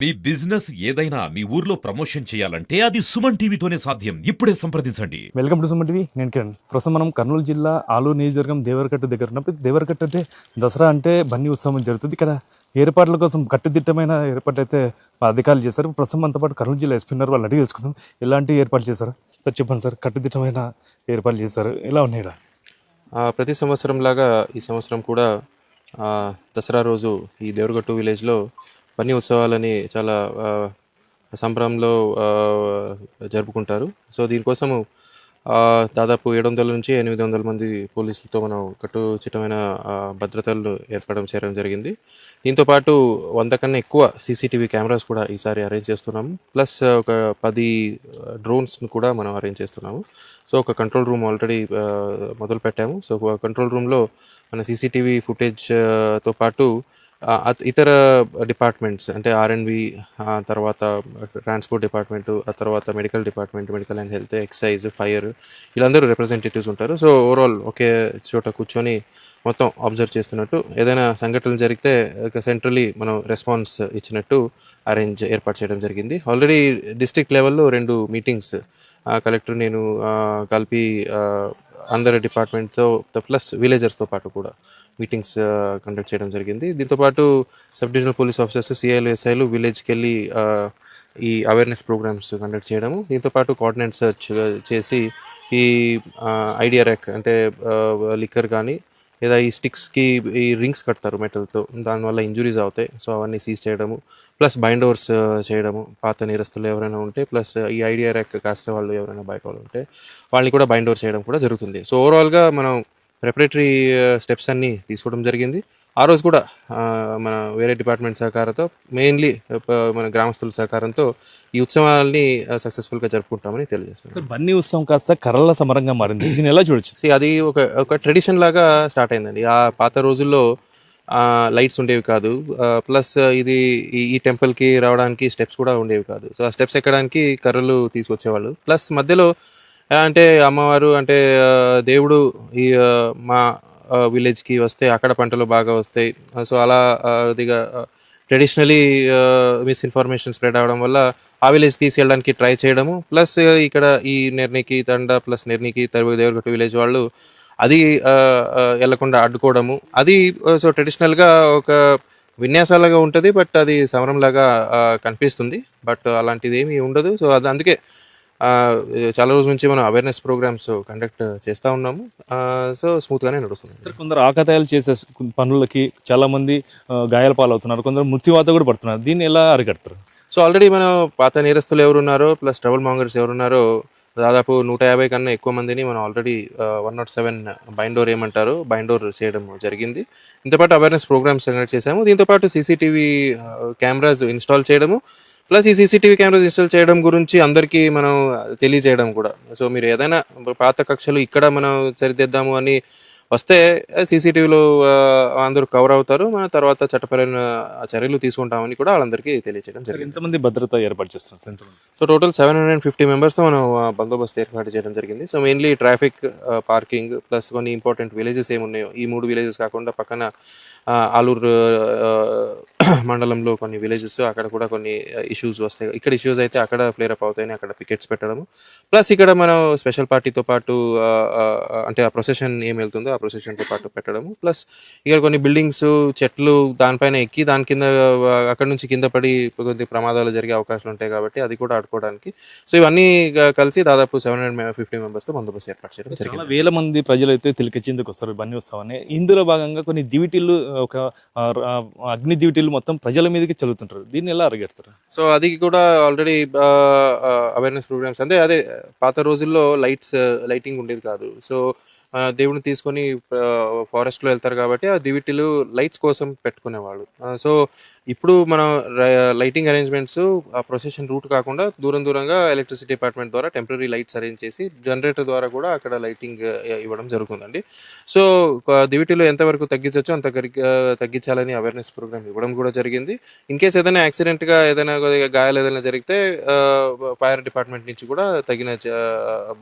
మీ business ఏదైనా మీ ఊర్లో promotion చేయాలంటే అది సుమన్ టీవీతోనే సాధ్యం. ఇప్పుడే సంప్రదించండి. Welcome to Suman TV. నేను కిరణ్. ప్రస్తుతం మనం కర్నూలు జిల్లా ఆలూరు నియోజకవర్గం దేవరకట్ట దగ్గర ఉన్నప్పుడు దేవరకట్ట అంటే దసరా అంటే బన్నీ ఉత్సవం జరుగుతుంది. ఇక్కడ ఏర్పాట్ల కోసం కట్టుదిట్టమైన ఏర్పాట్లు అయితే అధికారులు చేశారు. ప్రస్తుతం మనతో పాటు కర్నూలు జిల్లా ఎస్పీ ఉన్నారు. వాళ్ళు అడిగి తెలుసుకుందాం. ఎలాంటి ఏర్పాట్లు చేశారు? సార్ చెప్పండి సార్. కట్టుదిట్టమైన ఏర్పాట్లు చేశారు. ఎలా ఉన్నాయి ప్రతి సంవత్సరం లాగా ఈ సంవత్సరం కూడా ఆ, దసరా రోజు ఈ దేవరగట్టు విలేజ్లో పన్ని ఉత్సవాలని చాలా సంబరంలో జరుపుకుంటారు. సో దీనికోసము దాదాపు ఏడు వందల నుంచి ఎనిమిది వందల మంది పోలీసులతో మనం కట్టుచిట్టమైన ఆ, భద్రతలు ఏర్పడడం చేయడం జరిగింది. దీంతోపాటు వంద కన్నా ఎక్కువ సీసీటీవీ కెమెరాస్ కూడా ఈసారి అరేంజ్ చేస్తున్నాము. ప్లస్ ఒక పది డ్రోన్స్ను కూడా మనం అరేంజ్ చేస్తున్నాము. సో ఒక కంట్రోల్ రూమ్ ఆల్రెడీ మొదలు పెట్టాము సో కంట్రోల్ రూమ్లో మన సీసీటీవీ ఫుటేజ్తో పాటు ఇతర డిపార్ట్మెంట్స్ అంటే ఆర్ఎన్వి తర్వాత ట్రాన్స్పోర్ట్ డిపార్ట్మెంట్ ఆ తర్వాత medical department medical and health excise fire వీళ్ళందరూ రిప్రజెంటేటివ్స్ ఉంటారు. సో ఓవరాల్ ఒకే చోట కూర్చొని మొత్తం అబ్జర్వ్ చేస్తున్నట్టు ఏదైనా సంఘటనలు జరిగితే సెంట్రలీ మనం రెస్పాన్స్ ఇచ్చినట్టు అరేంజ్ ఏర్పాటు చేయడం జరిగింది. ఆల్రెడీ డిస్ట్రిక్ట్ లెవెల్లో రెండు మీటింగ్స్ కలెక్టర్ నేను కలిపి అందరి డిపార్ట్మెంట్తో ప్లస్ విలేజర్స్తో పాటు కూడా మీటింగ్స్ కండక్ట్ చేయడం జరిగింది. దీంతోపాటు సబ్ డివిజనల్ పోలీస్ ఆఫీసర్స్ సిఐలు ఎస్ఐలు విలేజ్కి వెళ్ళి ఈ అవేర్నెస్ ప్రోగ్రామ్స్ కండక్ట్ చేయడము. దీంతోపాటు కోఆర్డినేట్ సెర్చ్ చేసి ఈ ఐడియా ర్యాక్ అంటే లిక్కర్ కానీ లేదా ఈ స్టిక్స్కి ఈ రింగ్స్ కడతారు మెటల్తో దానివల్ల ఇంజురీస్ అవుతాయి. సో అవన్నీ సీజ్ చేయడము. ప్లస్ బైండ్ ఓవర్స్ చేయడము. పాత నేరస్తులు ఎవరైనా ఉంటే ప్లస్ uh, ఈ ఐడియా ర్యాక్ కాసిన వాళ్ళు ఎవరైనా బయట వాళ్ళు ఉంటే వాళ్ళని కూడా బైండ్ ఓవర్ చేయడం కూడా జరుగుతుంది. సో ఓవరాల్గా మనం ప్రిపరేటరీ స్టెప్స్ అన్నీ తీసుకోవడం జరిగింది. ఆ రోజు కూడా మన వేరే డిపార్ట్మెంట్ సహకారంతో మెయిన్లీ మన గ్రామస్తుల సహకారంతో ఈ ఉత్సవాల్ని సక్సెస్ఫుల్గా జరుపుకుంటామని తెలియజేస్తున్నాం సార్ బన్నీ ఉత్సవం కాస్త కర్రల సమరంగా మారింది. దీన్ని ఎలా చూడొచ్చు? అది ఒక ఒక ట్రెడిషన్ లాగా స్టార్ట్ అయిందండి. ఆ పాత రోజుల్లో లైట్స్ ఉండేవి కాదు. ప్లస్ ఇది ఈ టెంపుల్కి రావడానికి స్టెప్స్ కూడా ఉండేవి కాదు. సో ఆ స్టెప్స్ ఎక్కడానికి కర్రలు తీసుకొచ్చేవాళ్ళు. ప్లస్ మధ్యలో అంటే అమ్మవారు అంటే దేవుడు ఈ మా విలేజ్కి వస్తే అక్కడ పంటలు బాగా వస్తాయి. సో అలా ఇదిగా ట్రెడిషనలీ మిస్ఇన్ఫర్మేషన్ స్ప్రెడ్ అవడం వల్ల ఆ విలేజ్ తీసుకెళ్ళడానికి ట్రై చేయడము ప్లస్ ఇక్కడ ఈ నిర్ణయకి తండ ప్లస్ నిర్ణయకి తరువు దేవరగట్టు విలేజ్ వాళ్ళు అది వెళ్ళకుండా అడ్డుకోవడము. అది సో ట్రెడిషనల్గా ఒక విన్యాసాలుగా ఉంటుంది బట్ అది సమరంలాగా కనిపిస్తుంది. బట్ అలాంటిది ఏమీ ఉండదు. సో అది అందుకే చాలా రోజుల నుంచి మనం అవేర్నెస్ ప్రోగ్రామ్స్ కండక్ట్ చేస్తూ ఉన్నాము. సో స్మూత్గానే నడుస్తుంది. కొందరు ఆకతాయాలు చేసే పనులకి చాలా మంది ఆ, గాయాల పాలవుతున్నారు. కొందరు మృత్యువాత కూడా పడుతున్నారు. దీన్ని ఎలా అరికడతారు? సో ఆల్రెడీ మనం పాత నేరస్తులు ఎవరున్నారో ప్లస్ ట్రబుల్ మాంగర్స్ ఎవరున్నారో దాదాపు నూట యాభై కన్నా ఎక్కువ మందిని మనం already one not seven bind over ఏమంటారు? బైండోర్ చేయడం జరిగింది. దీంతోపాటు అవేర్నెస్ ప్రోగ్రామ్స్ కండక్ట్ చేశాము. దీంతోపాటు సీసీటీవీ కెమెరాస్ ఇన్స్టాల్ చేయడము. ప్లస్ ఈ సీసీటీవీ కెమెరాస్ ఇన్స్టాల్ చేయడం గురించి అందరికీ మనం తెలియజేయడం కూడా. సో మీరు ఏదైనా పాత కక్షలు ఇక్కడ మనం సరిదిద్దాము అని వస్తే సీసీటీవీలో అందరూ కవర్ అవుతారు. మన తర్వాత చట్టపరమైన చర్యలు తీసుకుంటామని కూడా వాళ్ళందరికీ తెలియజేయడం జరిగింది. ఎంతమంది భద్రత ఏర్పాటు చేస్తున్నారు? So total seven hundred fifty మెంబర్స్తో మనం బందోబస్తు ఏర్పాటు చేయడం జరిగింది. So mainly traffic parking plus కొన్ని ఇంపార్టెంట్ విలేజెస్ ఏమున్నాయో ఈ మూడు విలేజెస్ కాకుండా పక్కన ఆలూరు మండలంలో కొన్ని విలేజెస్ అక్కడ కూడా కొన్ని ఇష్యూస్ వస్తాయి. ఇక్కడ ఇష్యూస్ అయితే అక్కడ ఫ్లేర్ అప్ అవుతాయని అక్కడ పికెట్స్ పెట్టడము. ప్లస్ ఇక్కడ మనం స్పెషల్ పార్టీతో పాటు ఆ, ఆ, అంటే ఆ ప్రొసెషన్ ఏం వెళ్తుందో ఆ ప్రొసెషన్తో పాటు పెట్టడము. ప్లస్ ఇక్కడ కొన్ని బిల్డింగ్స్ చెట్లు దానిపైన ఎక్కి దాని కింద అక్కడ నుంచి కింద పడి కొద్ది ప్రమాదాలు జరిగే అవకాశాలు ఉంటాయి కాబట్టి అది కూడా ఆడుకోవడానికి. సో ఇవన్నీ కలిసి దాదాపు సెవెన్ హండ్రెడ్ ఫిఫ్టీ మెంబర్స్తో బందోబస్తు ఏర్పాటు చేయడం జరిగింది. వేల మంది ప్రజలు అయితే తిలకిచ్చేందుకు వస్తారు బన్నీ ఉత్సవాన్ని ఇందులో భాగంగా కొన్ని దివిటీలు ఒక అగ్ని దివిటీలు మొత్తం మొత్తం ప్రజల మీదకి చల్లుతుంటారు. దీన్ని ఎలా అరిగెడతారు? సో అది కూడా ఆల్రెడీ అవేర్నెస్ ప్రోగ్రామ్స్ అంటే అదే పాత రోజుల్లో లైట్స్ లైటింగ్ ఉండేది కాదు. సో దేవుడిని తీసుకొని ఫారెస్ట్లో వెళ్తారు కాబట్టి ఆ దివిటీలు లైట్స్ కోసం పెట్టుకునేవాళ్ళు. సో ఇప్పుడు మనం లైటింగ్ అరేంజ్మెంట్స్ ఆ ప్రొసెషన్ రూట్ కాకుండా దూరం దూరంగా ఎలక్ట్రిసిటీ డిపార్ట్మెంట్ ద్వారా టెంపరీ లైట్స్ అరేంజ్ చేసి జనరేటర్ ద్వారా కూడా అక్కడ లైటింగ్ ఇవ్వడం జరుగుతుందండి. సో ఒక దివిటీలో ఎంతవరకు తగ్గించవచ్చు అంత తగ్గించాలని అవేర్నెస్ ప్రోగ్రామ్ ఇవ్వడం కూడా జరిగింది. ఇన్ కేస్ ఏదైనా యాక్సిడెంట్గా ఏదైనా కొద్దిగా గాయాలు ఏదైనా జరిగితే ఫైర్ డిపార్ట్మెంట్ నుంచి కూడా తగిన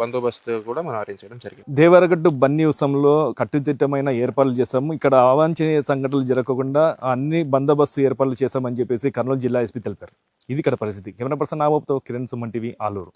బందోబస్తు కూడా మనం అరేంజ్ చేయడం జరిగింది. దేవరగడ్డ బన్నీ ఉత్సవంలో కట్టుదిట్టమైన ఏర్పాట్లు చేశాము. ఇక్కడ అవాంఛనీయ సంఘటనలు జరగకుండా అన్ని బందోబస్తు ఏర్పాట్లు చేశామని చెప్పేసి కర్నూలు జిల్లా ఎస్పీ తెలిపారు. ఇది ఇక్కడ పరిస్థితి. కెమెరా పర్సన్ నాబాబుతో కిరణ్ సుమన్ టీవీ ఆలూరు.